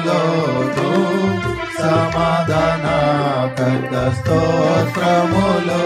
గృహములోను సమాధాన కర్త స్తోత్రములు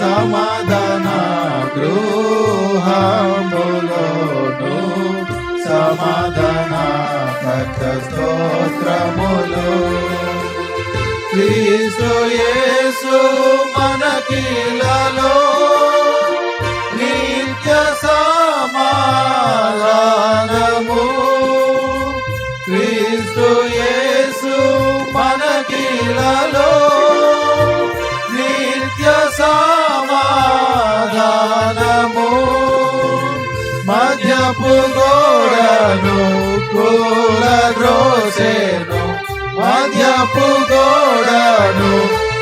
సమాధాన గృహములోను సమాధాన కర్త స్తోత్రములు క్రీస్తు యేసు మనకిలలో క్రీస్తు యేసు మనకిలలో నిత్య సమాధానము మధ్యపు గోడను కూల ద్రోసేను మధ్యపు గోడను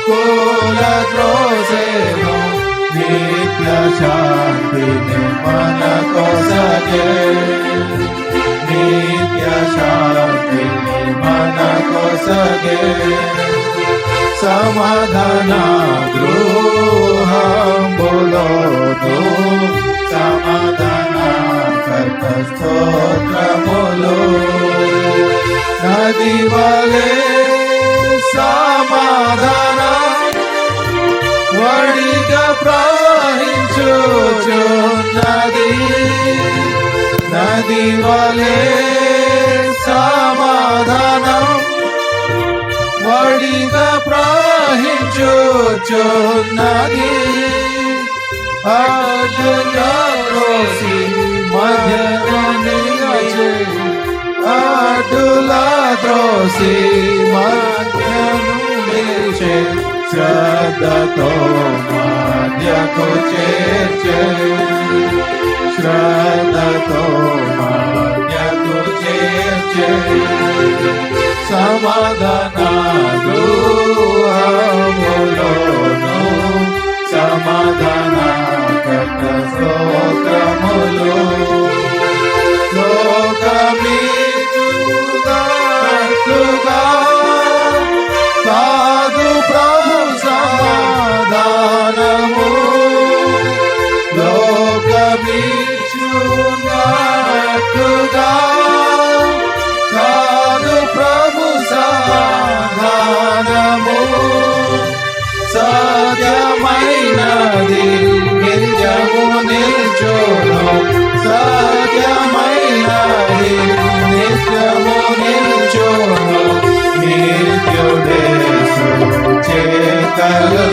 కూల ద్రోసేను నిత్య శాంతిని మన కొసగే కొసగే సమాధాన గృహంబులోను సమాధాన కర్త స్తోత్రములు నది వలే సమాధాన వడిగా ప్రవహించుచున్నది నది వలే సమాధానం पड़ी दा प्राहे जो जो नागे। आज लाडो सी मधुन आज। आज लाडो सी मधुन छे श्रद्धा तो मध्य को द्रोसी मध्यनुलेशे श्रद्धा तो मध्य को मध्यको चेचे। గృహములోను సమాధాన కట స్తోత్రములు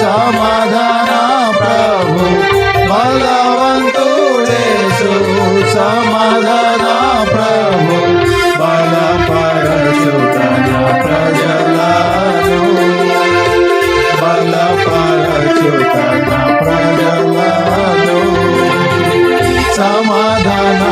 సమాధాన ప్రభు బలవంతుడేసు సమాధాన ప్రభు బలపరచు తన ప్రజలను బలపరచు తన ప్రజలను. సమాధాన